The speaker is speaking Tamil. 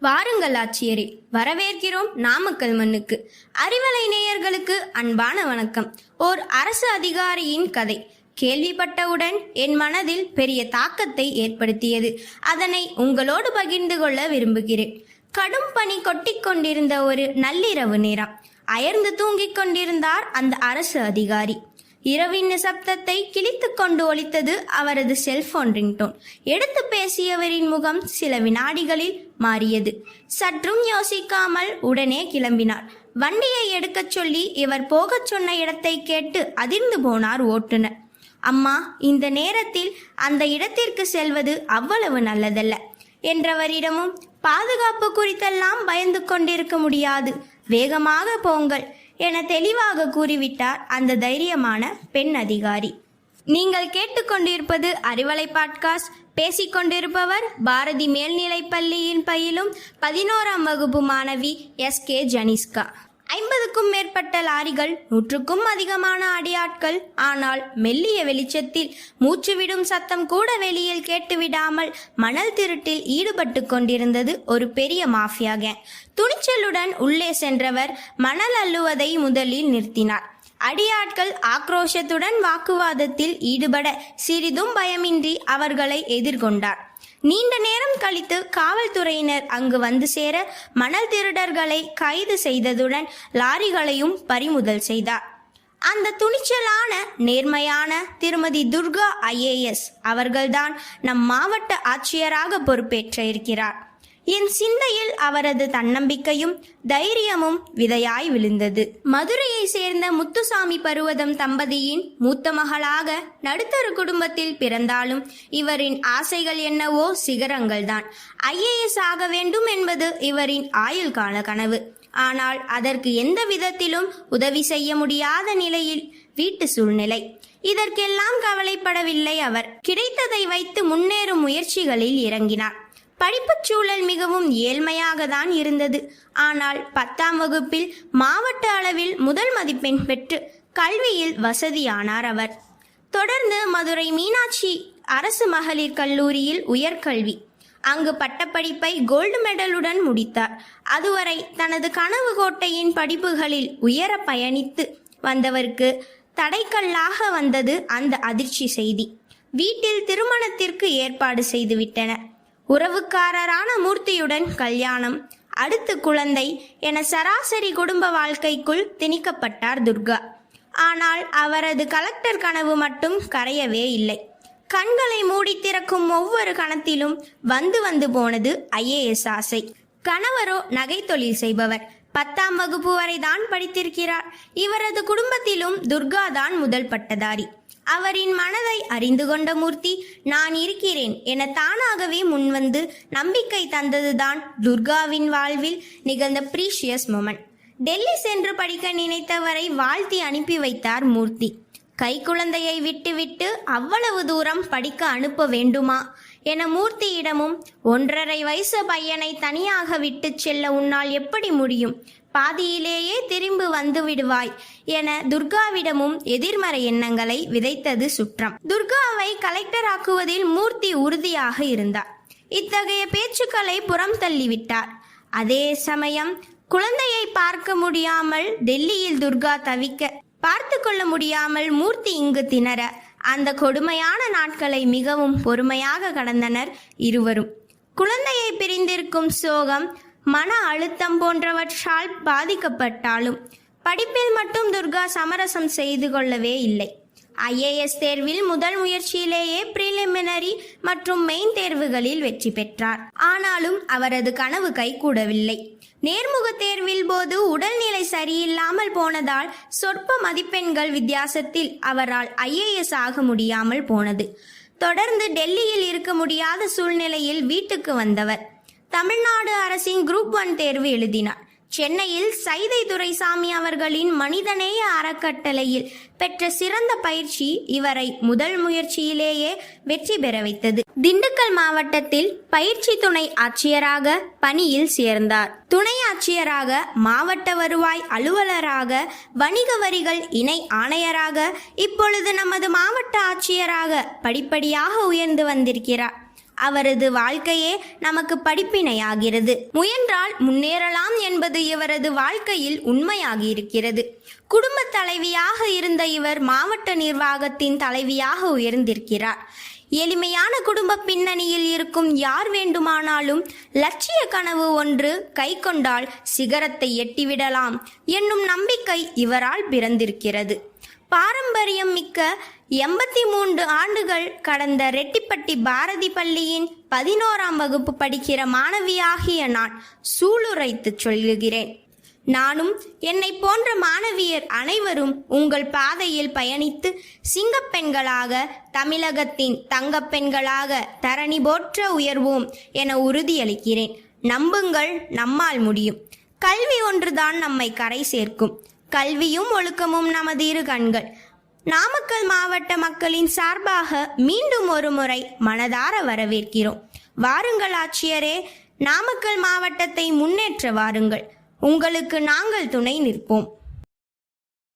வாருங்கள் ஆட்சியரே வரவேற்கிறோம் நாமக்கல் மண்ணுக்கு. அறிவலை நேயர்களுக்கு அன்பான வணக்கம். ஓர் அரசு அதிகாரியின் கதை. கேள்விப்பட்டவுடன் என் மனதில் பெரிய தாக்கத்தை ஏற்படுத்தியது. அதனை உங்களோடு பகிர்ந்து கொள்ள விரும்புகிறேன். கடும் பனி கொட்டிக்கொண்டிருந்த ஒரு நள்ளிரவு நேரம். அயர்ந்து தூங்கிக் கொண்டிருந்தார் அந்த அரசு அதிகாரி. இரவின் நிசப்தத்தை கிழித்து கொண்டு ஒலித்தது அவரது செல்போன் ரிங்டோன் எடுத்து பேசியவரின் முகம் சில வினாடிகளில் மாறியது. சற்றும் யோசிக்காமல் உடனே கிளம்பினார். வண்டியை எடுக்கச் சொல்லி இவர் போகச் சொன்ன இடத்தை கேட்டு அதிர்ந்து போனார் ஓட்டுநர். அம்மா இந்த நேரத்தில் அந்த இடத்திற்கு செல்வது அவ்வளவு நல்லதல்ல என்றவரிடமும் பாதுகாப்பு குறித்தெல்லாம் பயந்து கொண்டிருக்க முடியாது. வேகமாக போங்கள். என தெளிவாக கூறிவிட்டார் அந்த தைரியமான பெண் அதிகாரி. நீங்கள் கேட்டுக்கொண்டிருப்பது அறிவலை பாட்காஸ்ட். பேசிக்கொண்டிருப்பவர் பாரதி மேல்நிலைப் பள்ளியின் பயிலும் பதினோராம் வகுப்பு மாணவி எஸ் கே ஜனிஸ்கா ஐம்பதுக்கும் மேற்பட்ட லாரிகள் நூற்றுக்கும் அதிகமான அடியாட்கள். ஆனால் மெல்லிய வெளிச்சத்தில் மூச்சுவிடும் சத்தம் கூட வெளியில் கேட்டுவிடாமல் மணல் திருட்டில் ஈடுபட்டு கொண்டிருந்தது ஒரு பெரிய மாஃபியா கேங் துணிச்சலுடன் உள்ளே சென்றவர் மணல் அள்ளுவதை முதலில் நிறுத்தினார். அடியாட்கள் ஆக்ரோஷத்துடன் வாக்குவாதத்தில் ஈடுபட சிறிதும் பயமின்றி அவர்களை எதிர்கொண்டார். நீண்ட நேரம் கழித்து காவல்துறையினர் அங்கு வந்து சேர மணல் திருடர்களை கைது செய்ததுடன் லாரிகளையும் பறிமுதல் செய்தார். அந்த துணிச்சலான நேர்மையான திருமதி துர்கா ஐஏஎஸ் அவர்கள்தான் நம் மாவட்ட ஆட்சியராக பொறுப்பேற்ற இருக்கிறார். என் சிந்தையில் அவரது தன்னம்பிக்கையும் தைரியமும் விதையாய் விழுந்தது. மதுரையை சேர்ந்த முத்துசாமி பருவதம் தம்பதியின் மூத்த மகளாக நடுத்தர குடும்பத்தில் பிறந்தாலும் இவரின் ஆசைகள் என்னவோ சிகரங்கள்தான். ஐஏஎஸ் ஆக வேண்டும் என்பது இவரின் ஆயுள் கால கனவு. ஆனால் அதற்கு எந்த விதத்திலும் உதவி செய்ய முடியாத நிலையில் வீட்டு சூழ்நிலை. இதற்கெல்லாம் கவலைப்படவில்லை அவர். கிடைத்ததை வைத்து முன்னேறும் முயற்சிகளில் இறங்கினார். படிப்புச் சூழல் மிகவும் ஏழ்மையாக தான் இருந்தது. ஆனால் பத்தாம் வகுப்பில் மாவட்ட அளவில் முதல் மதிப்பெண் பெற்று கல்வியில் வசதியானார் அவர். தொடர்ந்து மதுரை மீனாட்சி அரசு மகளிர் கல்லூரியில் உயர்கல்வி அங்கு பட்டப்படிப்பை கோல்டு மெடலுடன் முடித்தார். அதுவரை தனது கனவு கோட்டையின் படிப்புகளில் உயர பயணித்து வந்தவருக்கு தடைக்கல்லாக வந்தது அந்த அதிர்ச்சி செய்தி. வீட்டில் திருமணத்திற்கு ஏற்பாடு செய்துவிட்டனர். உறவுக்காரரான மூர்த்தியுடன் கல்யாணம். அடுத்து குழந்தை என சராசரி குடும்ப வாழ்க்கைக்குள் திணிக்கப்பட்டார் துர்கா. ஆனால் அவரது கலெக்டர் கனவு மட்டும் கரையவே இல்லை. கண்களை மூடி திறக்கும் ஒவ்வொரு கணத்திலும் வந்து வந்து போனது ஐஏஎஸ் ஆசை. கணவரோ நகை தொழில் செய்பவர். பத்தாம் வகுப்பு வரை தான் படித்திருக்கிறார். இவரது குடும்பத்திலும் துர்கா தான் முதல் பட்டதாரி. அவரின் மனதை அறிந்து கொண்ட மூர்த்தி நான் இருக்கிறேன் என தானாகவே முன்வந்து நம்பிக்கை தந்ததுதான் துர்காவின் வாழ்வில் நிகழ்ந்த ப்ரீஷியஸ் மொமெண்ட் டெல்லி சென்று படிக்க நினைத்தவரை வாழ்த்தி அனுப்பி வைத்தார் மூர்த்தி. கைக்குழந்தையை விட்டுவிட்டு அவ்வளவு தூரம் படிக்க அனுப்ப வேண்டுமா என மூர்த்தியிடமும் ஒன்றரை வயசு பையனை தனியாக விட்டுச் செல்ல உன்னால் எப்படி முடியும்? பாதியிலேயே திரும்பி வந்து விடுவாய் என துர்காவிடமும் எதிர்மறை எண்ணங்களை விதைத்தது சுற்றம். துர்காவை கலெக்டர் ஆக்குவதில் மூர்த்தி உறுதியாக இருந்தார். இத்தகைய பேச்சுக்களை புறம் தள்ளிவிட்டார் அதே சமயம் குழந்தையை பார்க்க முடியாமல் டெல்லியில் துர்கா தவிக்க பார்த்து கொள்ள முடியாமல் மூர்த்தி இங்கு திணற அந்த கொடுமையான நாட்களை மிகவும் பொறுமையாக கடந்தனர் இருவரும். குழந்தையை பிரிந்திருக்கும் சோகம் மன அழுத்தம் போன்றவற்றால் பாதிக்கப்பட்டாலும் படிப்பில் மட்டும் துர்கா சமரசம் செய்து கொள்ளவே இல்லை. ஐஏஎஸ் தேர்வில் முதல் முயற்சியிலேயே பிரிலிமினரி மற்றும் மெயின் தேர்வுகளில் வெற்றி பெற்றார். ஆனாலும் அவரது கனவு கைகூடவில்லை. நேர்முக தேர்வில் போது உடல்நிலை சரியில்லாமல் போனதால் சொற்ப மதிப்பெண்கள் வித்தியாசத்தில் அவரால் ஐஏஎஸ் ஆக முடியாமல் போனது. தொடர்ந்து டெல்லியில் இருக்க முடியாத சூழ்நிலையில் வீட்டுக்கு வந்தவர். தமிழ்நாடு அரசின் குரூப் ஒன் தேர்வு எழுதினார். சென்னையில் சைதை துரைசாமி அவர்களின் மனிதநேய அறக்கட்டளையில் பெற்ற சிறந்த பயிற்சி இவரை முதல் முயற்சியிலேயே வெற்றி பெற வைத்தது. திண்டுக்கல் மாவட்டத்தில் பயிற்சி துணை ஆட்சியராக பணியில் சேர்ந்தார். துணை ஆட்சியராக மாவட்ட வருவாய் அலுவலராக வணிக வரிகள் இணை ஆணையராக இப்பொழுது நமது மாவட்ட ஆட்சியராக படிப்படியாக உயர்ந்து வந்திருக்கிறார். அவரது வாழ்க்கையே நமக்கு படிப்பினையாகிறது. முயன்றால் முன்னேறலாம் என்பது இவரது வாழ்க்கையில் உண்மையாகி இருக்கிறது குடும்ப தலைவியாக இருந்த இவர் மாவட்ட நிர்வாகத்தின் தலைவியாக உயர்ந்திருக்கிறார். எளிமையான குடும்ப பின்னணியில் இருக்கும் யார் வேண்டுமானாலும் லட்சிய கனவு ஒன்று கை கொண்டால் சிகரத்தை எட்டிவிடலாம். என்னும் நம்பிக்கை இவரால் பிறந்திருக்கிறது. பாரம்பரியம் மிக்க எண்பத்தி மூன்று ஆண்டுகள் கடந்த ரெட்டிப்பட்டி பாரதி பள்ளியின் பதினோராம் வகுப்பு படிக்கிற மாணவியாகிய நான் சூளுரைத்து சொல்லுகிறேன். நானும் என்னை போன்ற மாணவியர் அனைவரும் உங்கள் பாதையில் பயணித்து சிங்கப்பெண்களாக தமிழகத்தின் தங்கப்பெண்களாக தரணி போற்ற உயர்வோம் என உறுதியளிக்கிறேன். நம்புங்கள் நம்மால் முடியும். கல்வி ஒன்றுதான் நம்மை கரை சேர்க்கும். கல்வியும் ஒழுக்கமும் நமது இரு கண்கள். நாமக்கல் மாவட்ட மக்களின் சார்பாக மீண்டும் ஒரு முறை மனதார வரவேற்கிறோம். வாருங்கள் ஆட்சியரே நாமக்கல் மாவட்டத்தை முன்னேற்ற வாருங்கள். உங்களுக்கு நாங்கள் துணை நிற்போம்.